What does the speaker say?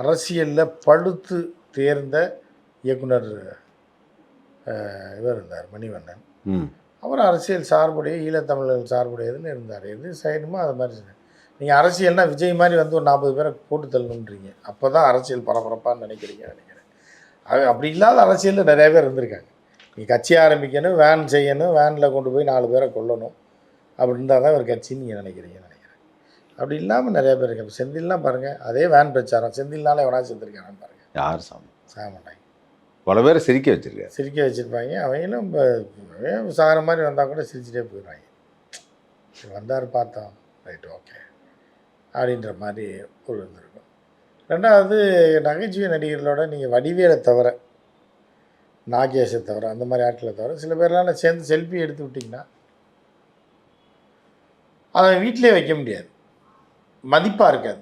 அரசியலில் படுத்து தேர்ந்த இயக்குனர் இவர் இருந்தார் மணிவண்ணன். அவர் அரசியல் சார்புடைய ஈழத்தமிழர்கள் சார்புடையதுன்னு இருந்தார். எது செய்யணுமோ அது மாதிரி நீங்கள் அரசியல்னா விஜய் மாதிரி வந்து ஒரு நாற்பது பேரை போட்டு தள்ளணுன்றீங்க அப்போ தான் அரசியல் பரபரப்பான்னு நினைக்கிறீங்க நினைக்கிறேன். அது அப்படி இல்லாத அரசியலில் நிறைய பேர் இருந்திருக்காங்க. நீ கட்சி ஆரம்பிக்கணும் வேன் செய்யணும் வேனில் கொண்டு போய் நாலு பேரை கொல்லணும். அப்படி இருந்தால் தான் ஒரு கட்சின்னு நீங்கள் நினைக்கிறீங்க அப்படி இல்லாமல் நிறைய பேர் இருக்காங்க செந்தில்லாம் பாருங்கள் அதே வேன் பிரச்சாரம். செந்தில்னால எவனா செத்துருக்கானு பாருங்கள் யார் சாமி? சாக மாட்டாங்க. பல பேரை சிரிக்க வச்சிருக்காரு. சிரிக்க வச்சுருப்பாங்க. அவங்களும் இப்போ சாகிற மாதிரி வந்தால் கூட சிரிச்சுட்டே போயிடுவாங்க. வந்தார் பார்த்தோம். Right okay. அப்படின்ற மாதிரி ஒரு இருந்திருக்கும் ரெண்டாவது நகைச்சுவை நடிகர்களோட நீங்கள் வடிவேலை தவிர நாகேஷை தவிர அந்த மாதிரி ஆட்களை தவிர சில பேர்லாம் சேர்ந்து செல்ஃபி எடுத்து விட்டிங்கன்னா அதை வீட்டிலே வைக்க முடியாது. மதிப்பாக இருக்காது